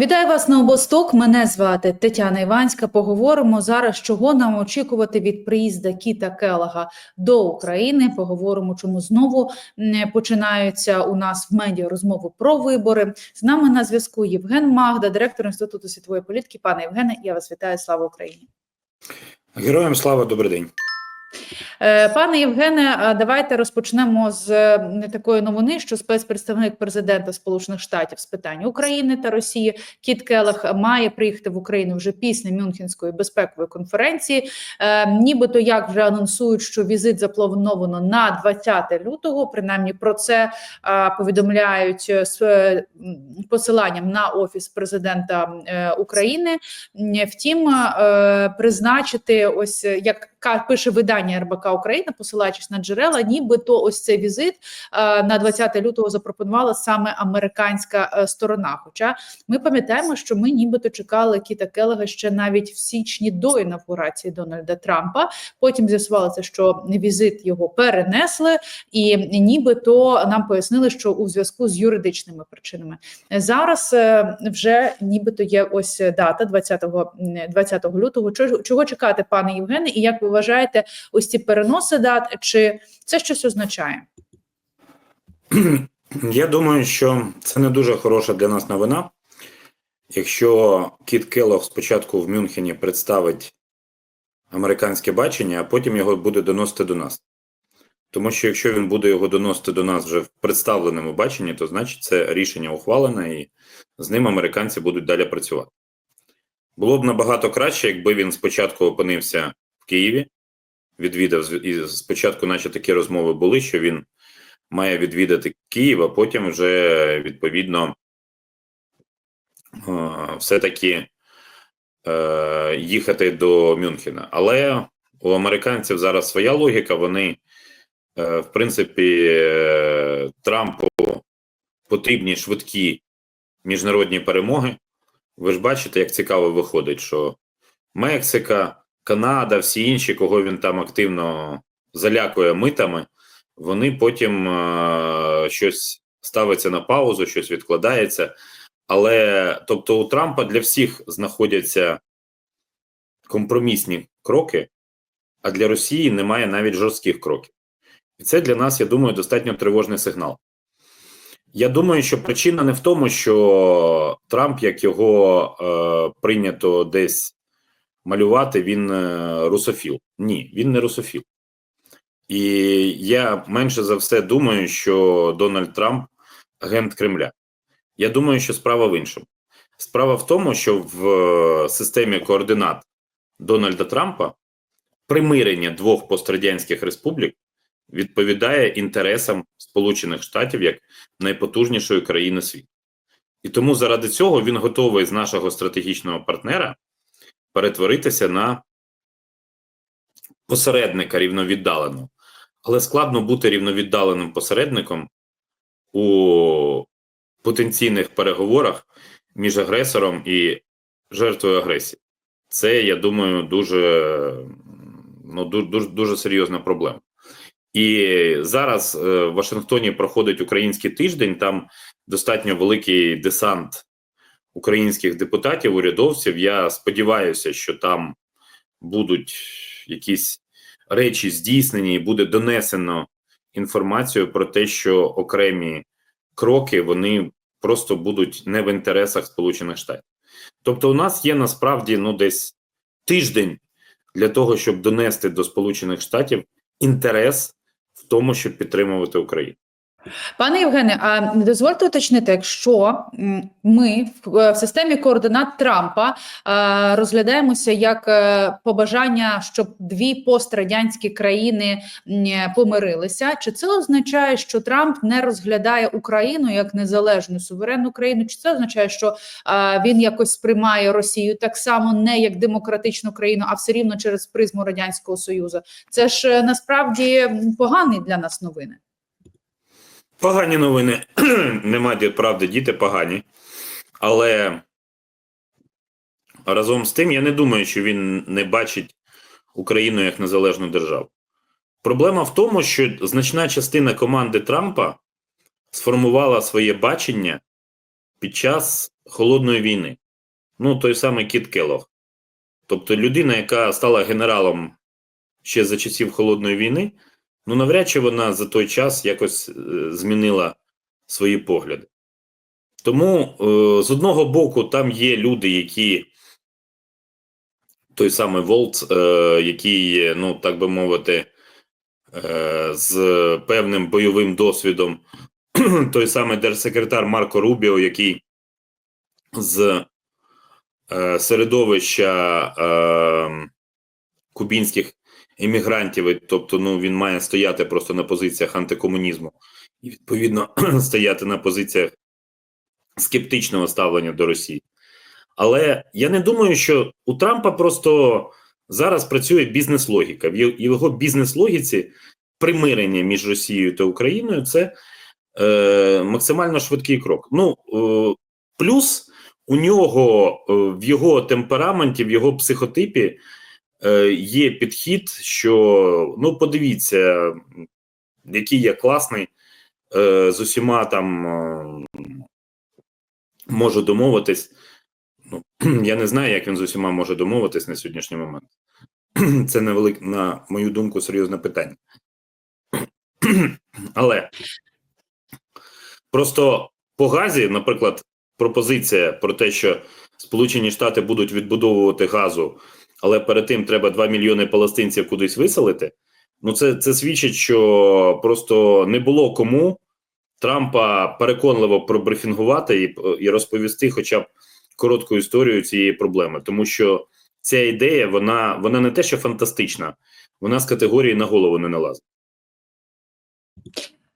Вітаю вас на обосток. Мене звати Тетяна Іванська. Поговоримо зараз, чого нам очікувати від приїзду Кіта Келага до України. Поговоримо, чому знову починаються у нас в медіа розмови про вибори. З нами на зв'язку Євген Магда, директор інституту світової політики. Пане Євгене, я вас вітаю. Слава Україні. Героям слава, добрий день. Е, Пане Євгене, давайте розпочнемо з е, такої новини, що спецпредставник президента Сполучених Штатів з питань України та Росії Кіт Келех має приїхати в Україну вже після Мюнхенської безпекової конференції. Е, Нібито як вже анонсують, що візит заплановано на 20 лютого. Принаймні про це е, повідомляють е, з е, посиланням на офіс президента е, України. Втім, е, призначити ось е, як пише видання РБК Україна, посилаючись на джерела, нібито ось цей візит е, на 20 лютого запропонувала саме американська е, сторона. Хоча ми пам'ятаємо, що ми нібито чекали Кіта Келега ще навіть в січні до інавгурації Дональда Трампа. Потім з'ясувалося, що візит його перенесли, і нібито нам пояснили, що у зв'язку з юридичними причинами зараз е, вже нібито є ось дата 20, м, 20 лютого. Чого чекати, пане Євгене, і як ви вважаєте, ось ці переноси дат, чи це щось означає? Я думаю, що це не дуже хороша для нас новина. Якщо Кіт Келлог спочатку в Мюнхені представить американське бачення, а потім його буде доносити до нас. Тому що якщо він буде його доносити до нас вже в представленому баченні, то значить це рішення ухвалене і з ним американці будуть далі працювати. Було б набагато краще, якби він спочатку опинився в Києві, відвідав і спочатку, наче такі розмови були, що він має відвідати Київ, а потім вже відповідно е, все-таки е, їхати до Мюнхена. Але у американців зараз своя логіка. Вони, е, в принципі, Трампу потрібні швидкі міжнародні перемоги. Ви ж бачите, як цікаво виходить, що Мексика, Канада, всі інші, кого він там активно залякує митами, вони потім е, щось ставиться на паузу, щось відкладається. Але тобто у Трампа для всіх знаходяться компромісні кроки, а для Росії немає навіть жорстких кроків. І це для нас, я думаю, достатньо тривожний сигнал. Я думаю, що причина не в тому, що Трамп, як його е, прийнято десь малювати, він е, русофіл. Ні, він не русофіл. І я менше за все думаю, що Дональд Трамп агент Кремля. Я думаю, що справа в іншому. Справа в тому, що в е, системі координат Дональда Трампа примирення двох пострадянських республік відповідає інтересам Сполучених Штатів як найпотужнішої країни світу. І тому заради цього він готовий з нашого стратегічного партнера перетворитися на посередника рівновіддаленого. Але складно бути рівновіддаленим посередником у потенційних переговорах між агресором і жертвою агресії. Це, я думаю, дуже, ну, дуже, дуже, серйозна проблема. І зараз е, в Вашингтоні проходить український тиждень. Там достатньо великий десант українських депутатів, урядовців. Я сподіваюся, що там будуть якісь речі здійснені, і буде донесено інформацію про те, що окремі кроки вони просто будуть не в інтересах Сполучених Штатів. Тобто, у нас є насправді ну десь тиждень для того, щоб донести до Сполучених Штатів інтерес в тому, щоб підтримувати Україну. Пане Євгене, а дозвольте уточнити, якщо ми в, е, системі координат Трампа е, розглядаємося як е, побажання, щоб дві пострадянські країни помирилися, чи це означає, що Трамп не розглядає Україну як незалежну суверенну країну? Чи це означає, що він якось сприймає Росію так само не як демократичну країну, а все рівно через призму радянського союзу? Це ж насправді м, поганий для нас новини. Погані новини. Нема правди, діти погані. Але разом з тим, я не думаю, що він не бачить Україну як незалежну державу. Проблема в тому, що значна частина команди Трампа сформувала своє бачення під час холодної війни. Ну, той самий Кіт Келлог. Тобто людина, яка стала генералом ще за часів холодної війни, ну навряд чи вона за той час якось е, змінила свої погляди. Тому е, з одного боку, там є люди, які той самий Волт, е, який ну так би мовити, з певним бойовим досвідом, той самий держсекретар Марко Рубіо, який з середовища е, кубінських емігрантів, тобто ну, він має стояти просто на позиціях антикомунізму і, відповідно, стояти на позиціях скептичного ставлення до Росії. Але я не думаю, що у Трампа просто зараз працює бізнес-логіка. В його бізнес-логіці примирення між Росією та Україною це е, максимально швидкий крок. Ну е, плюс у нього е, в його темпераменті, в його психотипі є підхід, що ну подивіться, який я класний, е, з усіма там е, можу домовитись. Ну, я не знаю, як він з усіма може домовитись на сьогоднішній момент. Це невелик, на мою думку, серйозне питання. Але просто по газі, наприклад, пропозиція про те, що Сполучені Штати будуть відбудовувати газу, але перед тим треба 2 мільйони палестинців кудись виселити. Ну, це, це свідчить, що просто не було кому Трампа переконливо пробрифінгувати і, і розповісти, хоча б коротку історію цієї проблеми, тому що ця ідея, вона, вона не те, що фантастична, вона з категорії на голову не налазить.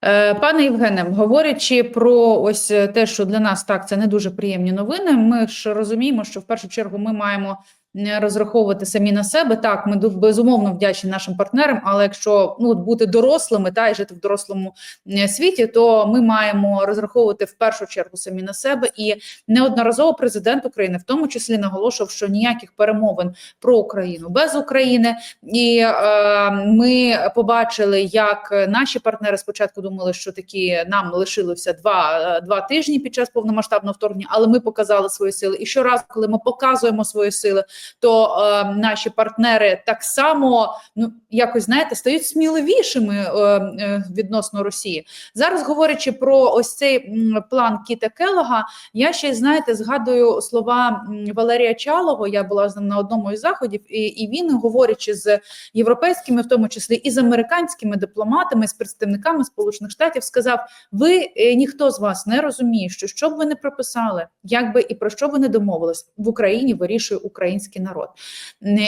Е, Пане Євгене, говорячи про ось е, те, що для нас так це не дуже приємні новини. Ми ж розуміємо, що в першу чергу ми маємо розраховувати самі на себе. Так, ми безумовно вдячні нашим партнерам. Але якщо ну бути дорослими та й жити в дорослому е, світі, то ми маємо розраховувати в першу чергу самі на себе. І неодноразово президент України, в тому числі, наголошував, що ніяких перемовин про Україну без України. І е, ми побачили, як наші партнери спочатку думали, що такі нам лишилося два, е, два тижні під час повномасштабного вторгнення, але ми показали свої сили. І щоразу, коли ми показуємо свої сили, то е, наші партнери так само ну якось знаєте стають сміливішими е, е, відносно Росії. Зараз говорячи про ось цей план Кіта Келога, я ще знаєте, згадую слова Валерія Чалого. Я була з ним на одному із заходів, і, і він, говорячи з європейськими, в тому числі і з американськими дипломатами, з представниками Сполучених Штатів, сказав: ви е, ніхто з вас не розуміє, що що б ви не прописали, як би і про що ви не домовились в Україні, вирішує український народ.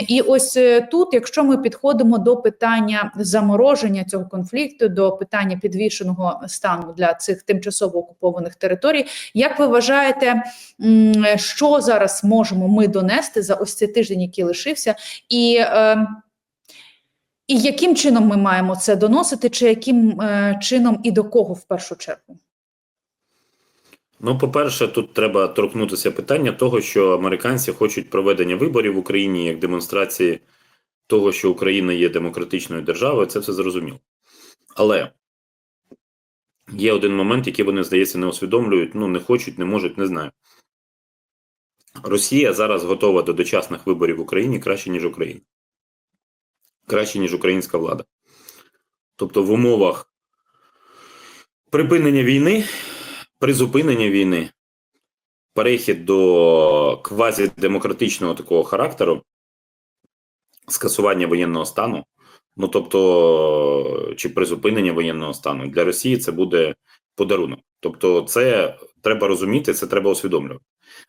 І ось е, тут, якщо ми підходимо до питання замороження цього конфлікту, до питання підвішеного стану для цих тимчасово окупованих територій, як ви вважаєте, що зараз можемо ми донести за ось цей тиждень, який лишився, і, е, і яким чином ми маємо це доносити, чи яким е, чином і до кого в першу чергу? Ну, по-перше, тут треба торкнутися питання того, що американці хочуть проведення виборів в Україні як демонстрації того, що Україна є демократичною державою, це все зрозуміло. Але є один момент, який вони, здається, не усвідомлюють, ну, не хочуть, не можуть, не знаю. Росія зараз готова до дочасних виборів в Україні краще, ніж Україна. Краще, ніж українська влада. Тобто, в умовах припинення війни, призупинення війни, перехід до квазідемократичного такого характеру, скасування воєнного стану, ну тобто, чи призупинення воєнного стану для Росії це буде подарунок. Тобто, це треба розуміти, це треба усвідомлювати.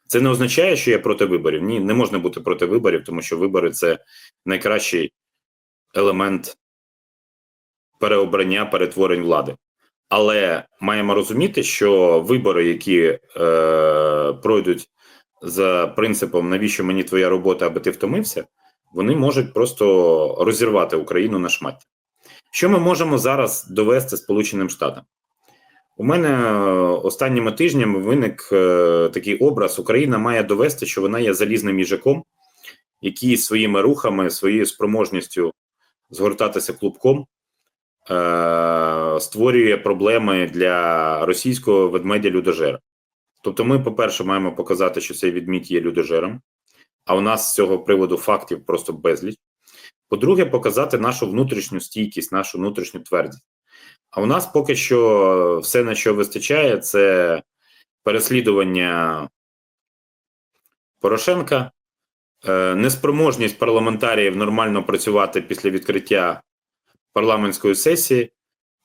Це не означає, що я проти виборів. Ні, не можна бути проти виборів, тому що вибори це найкращий елемент переобрання, перетворень влади. Але маємо розуміти, що вибори, які е, пройдуть за принципом, навіщо мені твоя робота, аби ти втомився, вони можуть просто розірвати Україну на шмаття. Що ми можемо зараз довести Сполученим Штатам? У мене е, останніми тижнями виник е, такий образ: Україна має довести, що вона є залізним їжаком, який своїми рухами, своєю спроможністю згортатися клубком е, створює проблеми для російського ведмедя людожера. Тобто, ми, по-перше, маємо показати, що цей відмідь є людожером, а у нас з цього приводу фактів просто безліч. По-друге, показати нашу внутрішню стійкість, нашу внутрішню твердість. А у нас поки що все, на що вистачає, це переслідування Порошенка, е, неспроможність парламентаріїв нормально працювати після відкриття парламентської сесії,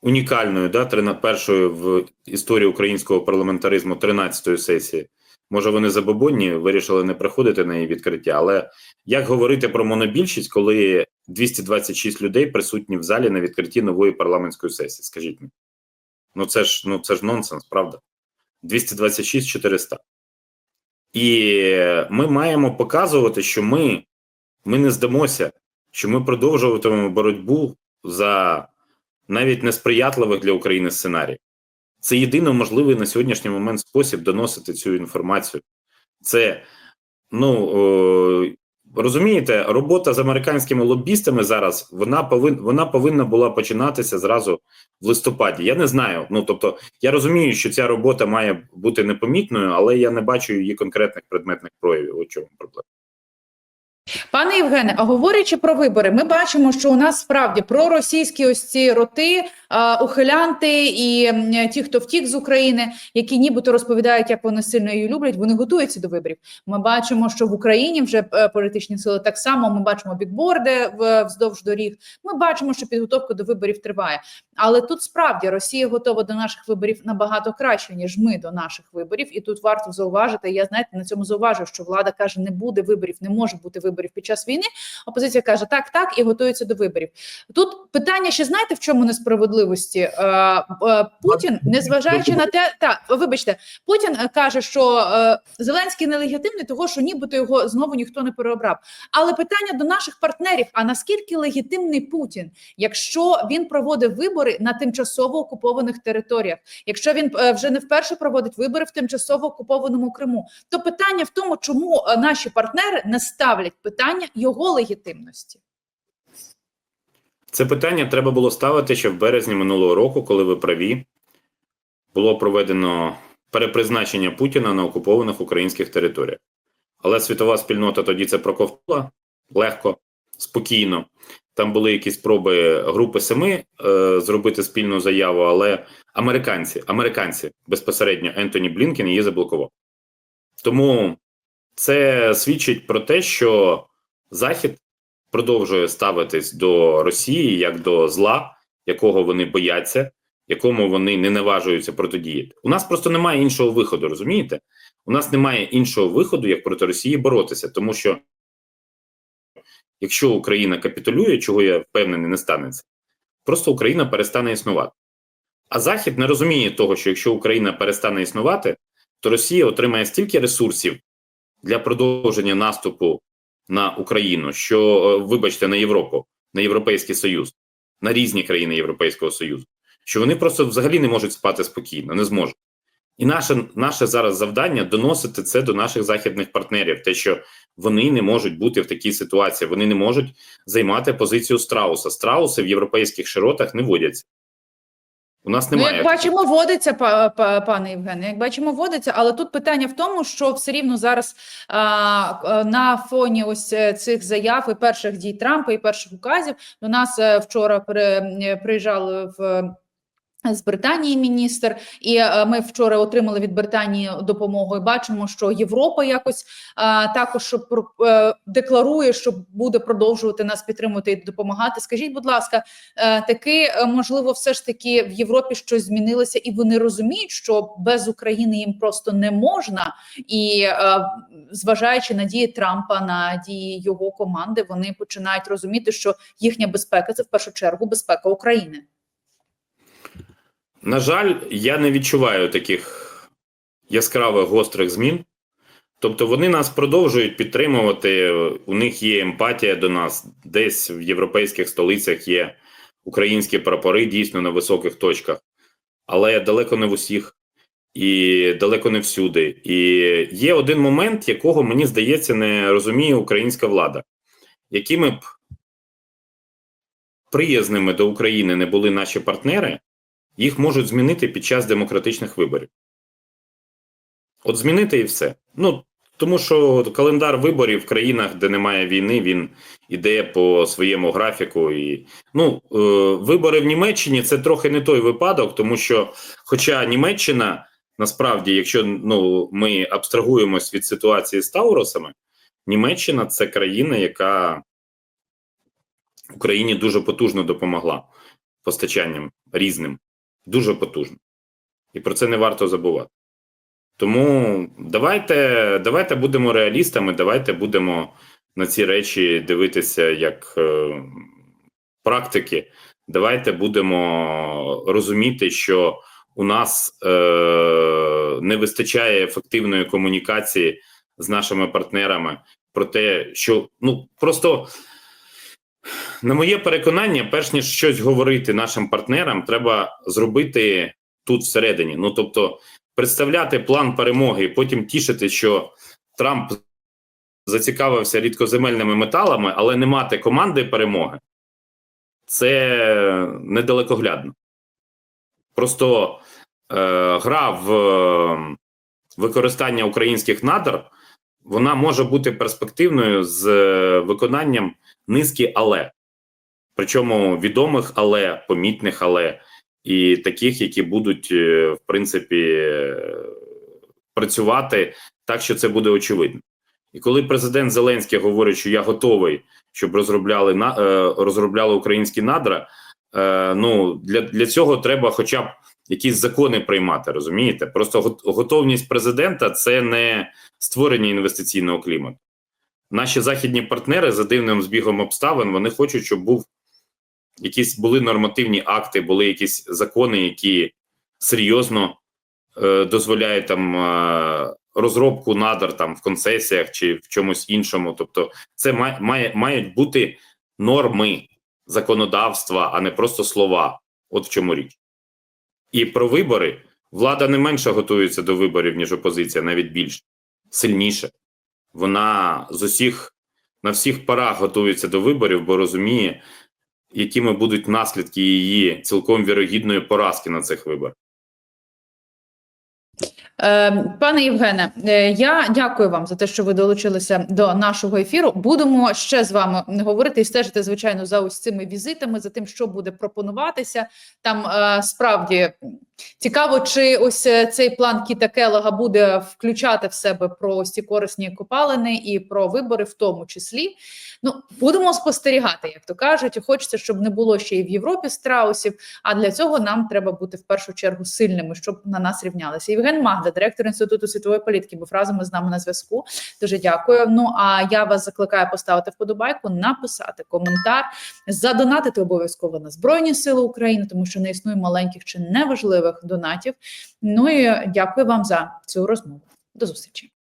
унікальної, да, першої в історії українського парламентаризму 13-ї сесії. Може, вони забобонні вирішили не приходити на її відкриття, але як говорити про монобільшість, коли 226 людей присутні в залі на відкритті нової парламентської сесії? Скажіть мені. Ну це ж ну це ж нонсенс, правда? 226 400. І ми маємо показувати, що ми, ми не здамося, що ми продовжуватимемо боротьбу за навіть несприятливих для України сценарій. Це єдино можливий на сьогоднішній момент спосіб доносити цю інформацію. Це, ну розумієте, робота з американськими лобістами зараз вона повин, вона повинна була починатися зразу в листопаді. Я не знаю. Ну тобто, я розумію, що ця робота має бути непомітною, але я не бачу її конкретних предметних проявів. У чому проблема? Пане Євгене, а говорячи про вибори, ми бачимо, що у нас справді проросійські ось ці роти, ухилянти і ті, хто втік з України, які нібито розповідають, як вони сильно її люблять, вони готуються до виборів. Ми бачимо, що в Україні вже е, політичні сили так само. Ми бачимо бікборди вздовж доріг. Ми бачимо, що підготовка до виборів триває. Але тут справді Росія готова до наших виборів набагато краще ніж ми до наших виборів. І тут варто зауважити. Я знаєте, на цьому зауважу, що влада каже, не буде виборів, не може бути виборів під час війни. Опозиція каже так, так і готується до виборів. Тут питання ще знаєте, в чому несправедливості? Е, е, Путін, незважаючи на те, так вибачте, Путін е, каже, що Зеленський нелегітимний, того що нібито його знову ніхто не переобрав. Але питання до наших партнерів: а наскільки легітимний Путін, якщо він проводив вибори на тимчасово окупованих територіях, якщо він вже не вперше проводить вибори в тимчасово окупованому Криму, то питання в тому, чому наші партнери не ставлять питання його легітимності. Це питання треба було ставити ще в березні минулого року, коли ви праві було проведено перепризначення Путіна на окупованих українських територіях. Але світова спільнота тоді це проковтнула легко, спокійно. Там були якісь спроби групи семи е, зробити спільну заяву, але американці, американці безпосередньо Ентоні Блінкен її заблокував. Тому це свідчить про те, що Захід продовжує ставитись до Росії як до зла, якого вони бояться, якому вони не наважуються протидіяти. У нас просто немає іншого виходу, розумієте? У нас немає іншого виходу, як проти Росії боротися, тому що якщо Україна капітулює, чого я впевнений, не станеться, просто Україна перестане існувати. А Захід не розуміє того, що якщо Україна перестане існувати, то Росія отримає стільки ресурсів для продовження наступу на Україну, що, е, вибачте, на Європу, на Європейський Союз, на різні країни Європейського Союзу, що вони просто взагалі не можуть спати спокійно, не зможуть. І наше, наше зараз завдання доносити це до наших західних партнерів, те, що вони не можуть бути в такій ситуації, вони не можуть займати позицію страуса. Страуси в європейських широтах не водяться. У нас Ну, немає. як бачимо, водиться па, па, пане Євгене. Як бачимо, водиться, але тут питання в тому, що все рівно зараз а, а, на фоні ось е, цих заяв і перших дій Трампа і перших указів до нас е, вчора при, е, приїжджали в. З Британії міністр, і е, ми вчора отримали від Британії допомогу. І бачимо, що Європа якось е, також е, декларує, що буде продовжувати нас підтримувати і допомагати. Скажіть, будь ласка, таки можливо, все ж таки в Європі щось змінилося, і вони розуміють, що без України їм просто не можна, і е, зважаючи на дії Трампа, на дії його команди, вони починають розуміти, що їхня безпека це в першу чергу безпека України. На жаль, я не відчуваю таких яскравих гострих змін. Тобто вони нас продовжують підтримувати. У них є емпатія до нас. Десь в європейських столицях є українські прапори дійсно на високих точках, але далеко не в усіх і далеко не всюди. І є один момент, якого мені здається, не розуміє українська влада, якими б приязними до України не були наші партнери, їх можуть змінити під час демократичних виборів. От змінити і все. Ну тому що календар виборів в країнах, де немає війни, він іде по своєму графіку. І ну е, вибори в Німеччині це трохи не той випадок, тому що, хоча Німеччина насправді, якщо ну ми абстрагуємось від ситуації з Тауросами, Німеччина це країна, яка Україні дуже потужно допомогла постачанням різним, дуже потужно. І про це не варто забувати. Тому давайте, давайте будемо реалістами, давайте будемо на ці речі дивитися як е, практики. Давайте будемо розуміти, що у нас е, не вистачає ефективної комунікації з нашими партнерами про те, що ну просто на моє переконання, перш ніж щось говорити нашим партнерам, треба зробити тут всередині. Ну тобто, представляти план перемоги і потім тішити, що Трамп зацікавився рідкоземельними металами, але не мати команди перемоги. Це недалекоглядно. Просто е, гра в е, використання українських надр вона може бути перспективною з е, виконанням низки але. Причому відомих але, помітних але, і таких, які будуть, е, в принципі, е, працювати так, що це буде очевидно. І коли президент Зеленський говорить, що я готовий, щоб розробляли на е, розробляли українські надра, ну для, для цього треба, хоча б якісь закони приймати, розумієте? Просто готовність президента це не створення інвестиційного клімату. Наші західні партнери за дивним збігом обставин вони хочуть, щоб був якісь були нормативні акти, були якісь закони, які серйозно е, дозволяють там е, розробку надр там в концесіях чи в чомусь іншому. Тобто, це має, має мають бути норми законодавства, а не просто слова. От в чому річ. І про вибори влада не менше готується до виборів, ніж опозиція, навіть більше сильніше. Вона з усіх на всіх парах готується до виборів, бо розуміє, якими будуть наслідки її цілком вірогідної поразки на цих виборах. Е, Пане Євгене, е, я дякую вам за те, що ви долучилися до нашого ефіру. Будемо ще з вами говорити і стежити, звичайно, за ось цими візитами, за тим, що буде пропонуватися. Там е, справді цікаво, чи ось цей план Кіта Келога буде включати в себе про ось ці корисні копалини і про вибори, в тому числі. Ну будемо спостерігати, як то кажуть. Хочеться, щоб не було ще і в Європі страусів. А для цього нам треба бути в першу чергу сильними, щоб на нас рівнялися. Євген Магда, директор інституту світової політики, був разом із нами на зв'язку. Дуже дякую. Ну а я вас закликаю поставити вподобайку, написати коментар, задонатити обов'язково на збройні сили України, тому що не існує маленьких чи неважливих донатів. Ну і дякую вам за цю розмову. До зустрічі.